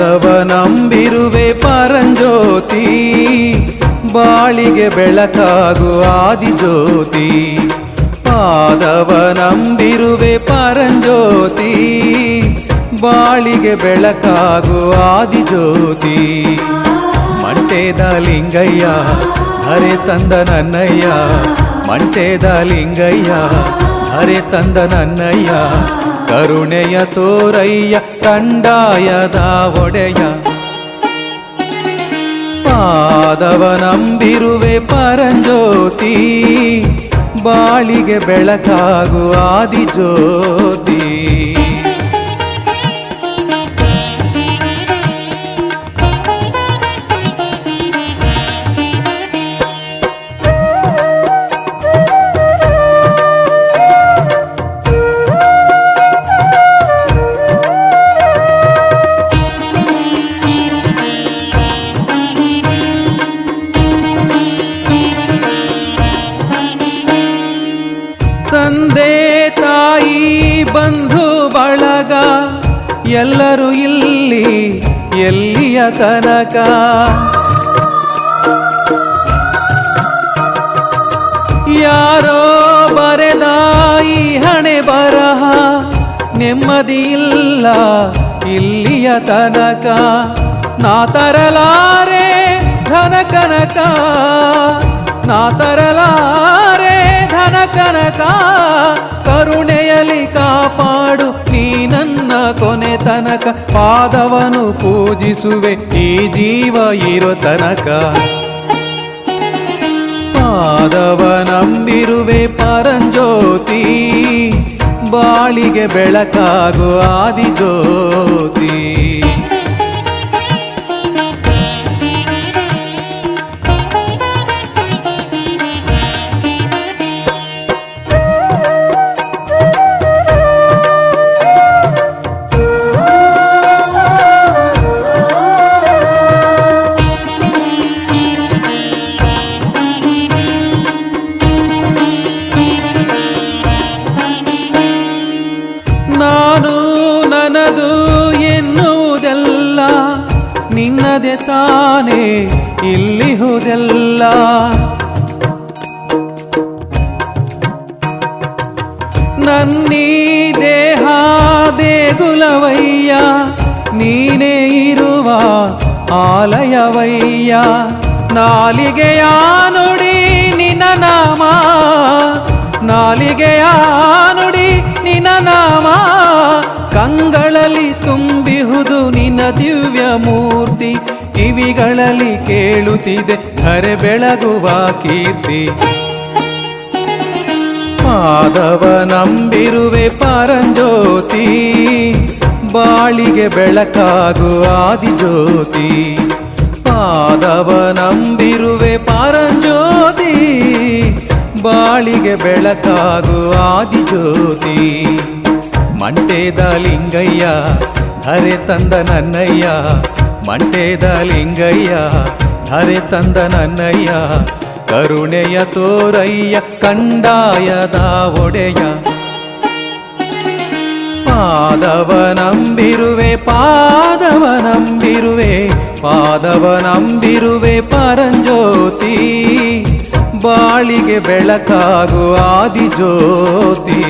ಮಾಧವ ನಂಬಿರುವೆ ಪರಂಜ್ಯೋತಿ, ಬಾಳಿಗೆ ಬೆಳಕಾಗು ಆದಿಜ್ಯೋತಿ. ಮಾಧವ ನಂಬಿರುವೆ ಪರಂಜ್ಯೋತಿ, ಬಾಳಿಗೆ ಬೆಳಕಾಗು ಆದಿಜ್ಯೋತಿ. ಮಂಟೇದ ಲಿಂಗಯ್ಯ, ಹರೆ ತಂದ ನನ್ನಯ್ಯ. ಮಂಟೇದ ಲಿಂಗಯ್ಯ, ಹರೆ ತಂದ ನನ್ನಯ್ಯ. ಕರುಣೆಯ ತೋರಯ್ಯ ಕಂಡಾಯದ ಒಡೆಯ. ಪಾದವ ನಂಬಿರುವೆ ಪರಂಜ್ಯೋತಿ ಬಾಳಿಗೆ ಬೆಳಕಾಗು ಆದಿಜ್ಯೋತಿ. ಎಲ್ಲರೂ ಇಲ್ಲಿ, ಎಲ್ಲಿಯ ತನಕ ಯಾರೋ ಬರೆದಾಯಿ ಹಣೆ ಬರಹ ನೆಮ್ಮದಿ ಇಲ್ಲ, ಇಲ್ಲಿಯ ತನಕ? ನಾ ತರಲಾರೆ ಧನ ಕನಕ, ನಾ ತರಲಾರೆ ತನಕ ಪಾದವನು ಪೂಜಿಸುವೆ ಈ ಜೀವ ಇರೋ ತನಕ. ಪಾದವ ನಂಬಿರುವೆ ಪರಂಜ್ಯೋತಿ ಬಾಳಿಗೆ ಬೆಳಕಾಗು ಆದಿಜ್ಯೋತಿ. ತಾನೇ ಇಲ್ಲಿಹುದೆಲ್ಲ ನನ್ನೀ ದೇಹ ದೇಗುಲವಯ್ಯ, ನೀನೇ ಇರುವ ಆಲಯವಯ್ಯ. ನಾಲಿಗೆಯ ನುಡಿ ನಿನ ನಾಮ, ನಾಲಿಗೆಯ ನುಡಿ ನಿನ ನಾಮ. ಕಂಗಳಲ್ಲಿ ತುಂಬಿಹುದು ನಿನ್ನ ದಿವ್ಯ ಮೂರ್ತಿ ಕಿವಿಗಳಲ್ಲಿ ಕೇಳುತ್ತಿದೆ, ಧರೆ ಬೆಳಗುವ ಕೀರ್ತಿ. ಮಾಧವ ನಂಬಿರುವೆ ಪರಂಜ್ಯೋತಿ, ಬಾಳಿಗೆ ಬೆಳಕಾಗು ಆದಿಜ್ಯೋತಿ. ಪಾದವ ನಂಬಿರುವೆ ಪರಂಜ್ಯೋತಿ, ಬಾಳಿಗೆ ಬೆಳಕಾಗು ಆದಿಜ್ಯೋತಿ. ಮಂಟೇದ ಲಿಂಗಯ್ಯ, ಧರೆ ತಂದ ನನ್ನಯ್ಯ ಮಂಟೇದ ಲಿಂಗಯ್ಯ, ಧರೆ ತಂದ ನನ್ನಯ್ಯ, ಕರುಣೆಯ ತೋರಯ್ಯ, ಕಂಡಾಯದ ಒಡೆಯ. ಪಾದವ ನಂಬಿರುವೆ ಪಾದವ ನಂಬಿರುವೆ ಪಾದವ ನಂಬಿರುವೆ ಪರಂಜ್ಯೋತಿ. ಬಾಳಿಗೆ ಬೆಳಕಾಗು ಆದಿಜ್ಯೋತಿ.